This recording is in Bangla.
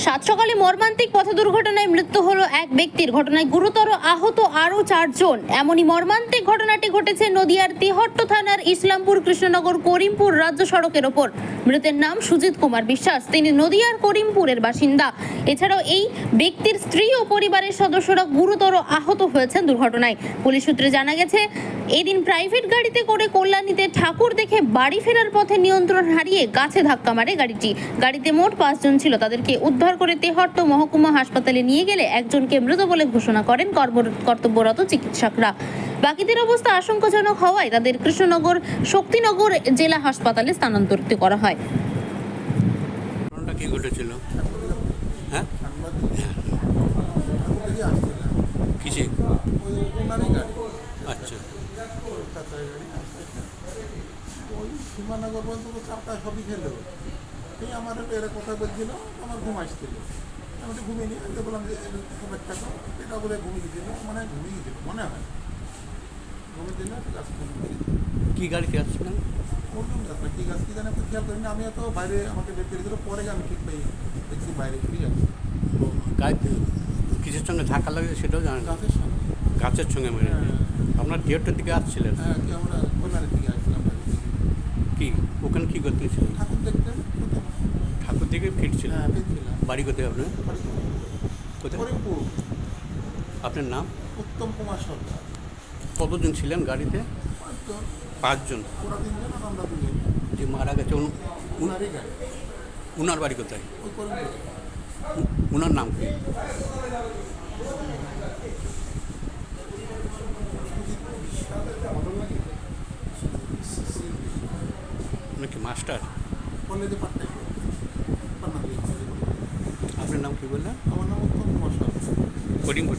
সাত সকালে মর্মান্তিক পথ দুর্ঘটনায় মৃত্যু হলো এক ব্যক্তির। ঘটনায় গুরুতর আহত আরও চারজন। এমনই মর্মান্তিক ঘটনাটি ঘটেছে নদিয়ার তিহট্ট থানার ইসলামপুর কৃষ্ণনগর করিমপুর রাজ্য সড়কের ওপর। মৃতের নাম সুজিত কুমার বিশ্বাস। তিনি নদিয়ার করিমপুরের বাসিন্দা। এছাড়াও এই ব্যক্তির স্ত্রী ও পরিবারের সদস্যরা গুরুতর আহত হয়েছেন দুর্ঘটনায়। পুলিশ সূত্রে জানা গেছে, এদিন প্রাইভেট গাড়িতে করে কল্যাণীতে ঠাকুর দেখে বাড়ি ফেরার পথে নিয়ন্ত্রণ হারিয়ে গাছে ধাক্কা মারে গাড়িটি। গাড়িতে মোট পাঁচজন ছিল। তাদেরকে উদ্ধার করে তেহট্ট মহকুমা হাসপাতালে নিয়ে গেলে একজনকে মৃত বলে ঘোষণা করেন কর্ম- কর্তব্যরত চিকিৎসকরা। বাকিদের অবস্থা আশঙ্কাজনক হওয়ায় তাদের কৃষ্ণনগর শক্তিনগর জেলা হাসপাতালে স্থানান্তরিত করা হয়। ঘটনাটা কি ঘটেছিল? হ্যাঁ? কিসে? আচ্ছা। ওই সীমানগর পর্যন্ত চারটা সবই খেলো। আমার এরা কথা বলছিল আমার ঘুম আসছিল। আমি তো ঘুমিয়ে নিয়ে আমি তো বললাম যে একটা তো এটা বলে ঘুমিয়ে গেছিল মানে ঘুমিয়ে গেছিল মনে হয়। ঘুমিয়ে দিলে কি গাড়িতে আসছিলেন কোন গাছ না কি গাছ কি জানি আমি খেয়াল করিনি। আমি তো বাইরে আমাকে বের করে দিল পরে আমি ঠিক পাই দেখছি বাইরে ফিরে আসছি গাড়ি কিসের সঙ্গে ধাক্কা লাগে সেটাও জানেন। গাছের সামনে গাছের সঙ্গে মেরে হ্যাঁ আপনার থিয়েটার দিকে আসছিলেন? হ্যাঁ কি আমরা কল্যাণের দিকে আসছিলাম। কি? ওখানে কি করতে ঠাকুর দেখতে দিকে ফিরছিলেন হ্যাঁ বাড়ি কোথায় আপনার? কোথায়? আপনার নাম? উত্তম কুমার সরকার। কতজন ছিলেন গাড়িতে? পাঁচজন। যে মারা গেছে উনার বাড়ি কোথায়? উনার নাম কি? মাস্টার? কলেজে পাঠটাই পান্না দিয়ে আপনার নাম কি বললেন আমার নাম উত্তম কুমার থেকে করিমপুর